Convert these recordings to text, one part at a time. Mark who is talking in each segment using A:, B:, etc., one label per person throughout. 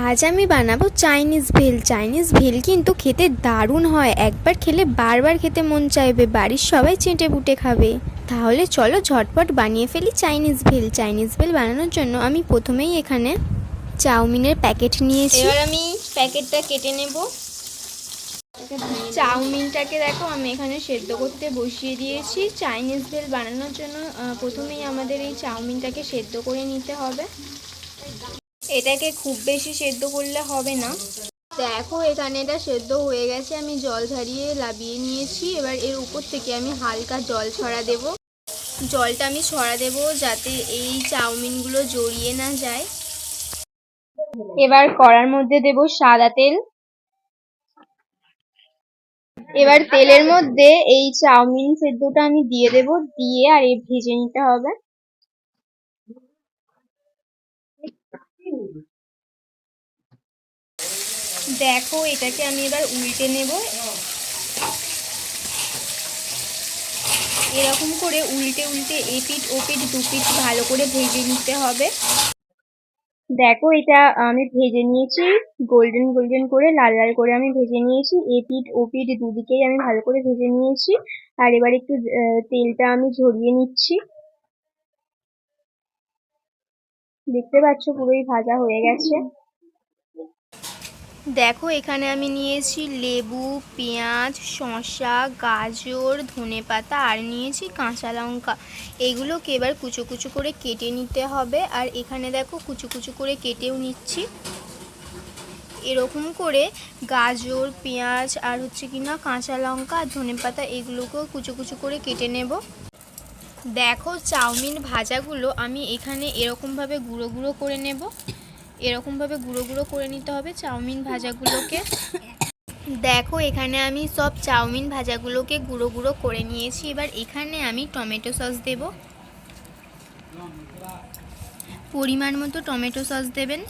A: আজ আমি বানাবো চাইনিজ ভেল। চাইনিজ ভেল কিন্তু খেতে দারুণ হয়। একবার খেলে বারবার খেতে মন চাইবে। বাড়ির সবাই চেটে বুটে খাবে। তাহলে চলো ঝটপট বানিয়ে ফেলি চাইনিজ ভেল। চাইনিজ ভেল বানানোর জন্য আমি প্রথমেই এখানে চাউমিনের প্যাকেট নিয়েছি। এবার আমি প্যাকেটটা কেটে নেব। চাউমিনটাকে দেখো, আমি এখানে সেদ্ধ করতে বসিয়ে দিয়েছি। চাইনিজ ভেল বানানোর জন্য প্রথমেই আমাদের এই চাউমিনটাকে সেদ্ধ করে নিতে হবে। এটাকে খুব বেশি সেদ্ধ করলে হবে না। দেখো, এখানে এটা সেদ্ধ হয়ে গেছে। আমি জল ঝারিয়ে লাবিয়ে নিয়েছি। এবার এর উপর থেকে আমি হালকা জল ছড়া দেব। জলটা আমি ছড়া দেব যাতে এই চাউমিনগুলো জড়িয়ে না যায়। এবার কড়ার মধ্যে দেব সাদা তেল। এবার তেলের মধ্যে এই চাউমিন সেদ্ধটা আমি দিয়ে দেব। দিয়ে আর এই ভেজে নিতে হবে। দেখো, এটাকে আমি এবার উল্টে নেব। এরকম করে উল্টে উল্টে এপিট ওপিট দুপিট ভালো করে ভেজে নিতে হবে। দেখো, এটা আমি ভেজে নিয়েছি। গোল্ডেন গোল্ডেন করে, লাল লাল করে আমি ভেজে নিয়েছি। এপিট ওপিট দুদিকেই আমি ভালো করে ভেজে নিয়েছি। আর এবার একটু তেলটা আমি ঝরিয়ে নিচ্ছি। দেখতে পাচ্ছ পুরোই ভাজা হয়ে গেছে। দেখো, এখানে আমি নিয়েছি লেবু, পেঁয়াজ, শসা, গাজর ধনেপাতা আর নিয়েছি কাঁচা লঙ্কা। এগুলোকে এবার কুচো কুচো করে কেটে নিতে হবে। আর এখানে দেখো, কুচো কুচো করে কেটেও নিচ্ছি। এরকম করে গাজর, পেঁয়াজ, আর হচ্ছে কি না কাঁচা লঙ্কা আর ধনেপাতা এগুলোকেও কুচো কুচো করে কেটে নেব। দেখো চাউমিন ভাজাগুলো আমি এখানে এরকমভাবে গুঁড়ো গুঁড়ো করে নেব। এরকমভাবে গুঁড়ো গুঁড়ো করে নিতে হবে চাউমিন ভাজাগুলোকে। দেখো এখানে আমি সব চাউমিন ভাজাগুলোকে গুঁড়ো গুঁড়ো করে নিয়েছি। এবার এখানে আমি টমেটো সস দেব। পরিমাণ মতো টমেটো সস দেবেন।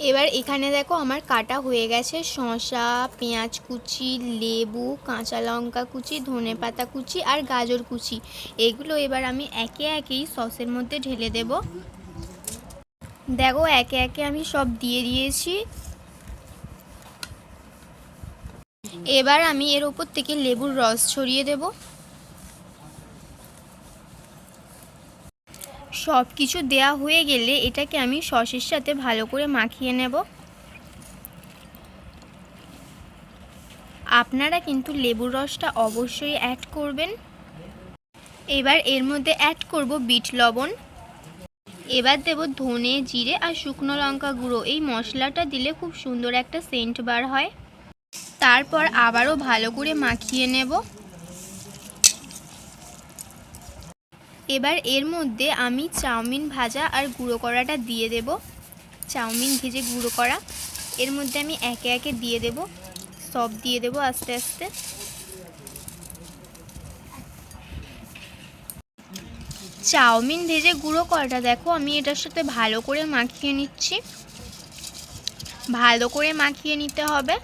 A: এবার এখানে দেখো আমার কাটা হয়ে গেছে শসা, পেঁয়াজ কুচি, লেবু, কাঁচা লঙ্কা কুচি ধনেপাতা কুচি আর গাজর কুচি। এগুলো এবার আমি একে একেই সসের মধ্যে ঢেলে দেব। দেখো একে একে আমি সব দিয়ে দিয়েছি। এবার আমি এর উপর থেকে লেবুর রস ছড়িয়ে দেব। সব কিছু দেয়া হয়ে গেলে এটাকে আমি সসের সাথে ভালো করে মাখিয়ে নেব। আপনারা কিন্তু লেবুর রসটা অবশ্যই অ্যাড করবেন। এবার এর মধ্যে অ্যাড করব বিট লবণ। এবার দেব ধনে, জিরে আর শুকনো লঙ্কা গুঁড়ো। এই মশলাটা দিলে খুব সুন্দর একটা সেন্ট বার হয়। তারপর আবারও ভালো করে মাখিয়ে নেব। এবার এর মধ্যে আমি চাউমিন ভাজা আর গুঁড়ো করাটা দিয়ে দেব। চাউমিন ভেজে গুঁড়ো করা। এর মধ্যে আমি একে একে দিয়ে দেব। সব দিয়ে দেব আস্তে আস্তে। চাউমিন ভেজে গুঁড়ো করাটা দেখো, আমি এটার সাথে ভালো করে মাখিয়ে নিচ্ছি। ভালো করে মাখিয়ে নিতে হবে।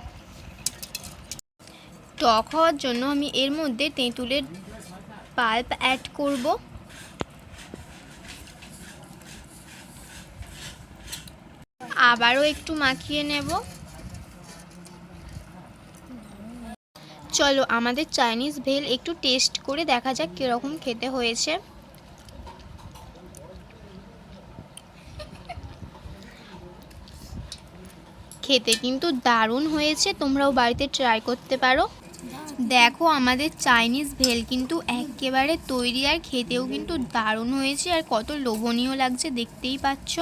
A: টক হওয়ার জন্য আমি এর মধ্যে তেঁতুলের পাল্প অ্যাড করব। আবারও একটু মাখিয়ে নেব। চলো আমাদের চাইনিজ ভেল একটু টেস্ট করে দেখা যাক কীরকম খেতে হয়েছে। খেতে কিন্তু দারুণ হয়েছে, তোমরাও বাড়িতে ট্রাই করতে পারো। দেখো আমাদের চাইনিজ ভেল কিন্তু একেবারে তৈরি আর খেতেও কিন্তু দারুণ হয়েছে আর কত লোভনীয় লাগছে দেখতেই পাচ্ছ।